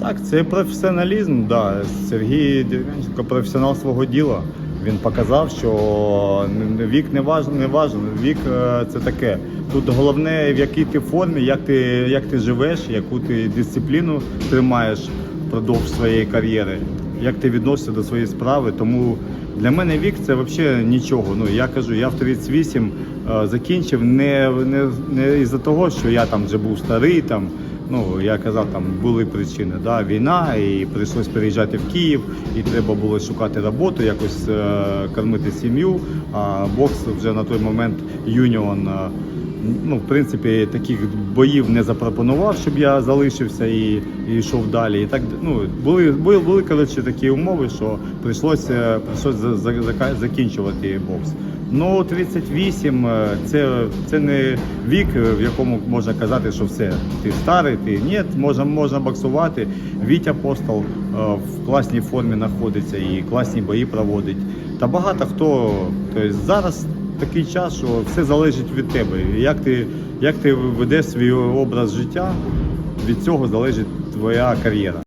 Так, це професіоналізм, да. Сергій Дерев'янченко професіонал свого діла. Він показав, що вік не важливий, не важен. Вік е, це таке. Тут головне, в якій ти формі, як ти, як ти живеш, яку ти дисципліну тримаєш впродовж своєї кар'єри, як ти відносишся до своєї справи. Тому для мене вік це взагалі нічого. Ну я кажу, я в 38 е, закінчив не, не, не із-за того, що я там вже був старий там. Ну, я казав, там були причини. Да, війна, і прийшлось переїжджати в Київ, і треба було шукати роботу, якось е, кормити сім'ю. А бокс вже на той момент юніон. е, ну, в принципі, таких боїв не запропонував, щоб я залишився і, і йшов далі. І так ну були були, були коротше такі умови, що прийшлося зака- закінчувати бокс. Ну 38 е, це, це не вік, е, в якому можна казати, що все, ти старий, ти ні, можна, можна боксувати. Вітя Апостол е, в класній формі знаходиться і класні бої проводить. Та багато хто тобто зараз такий час, що все залежить від тебе. Як ти, як ти ведеш свій образ життя, від цього залежить твоя кар'єра.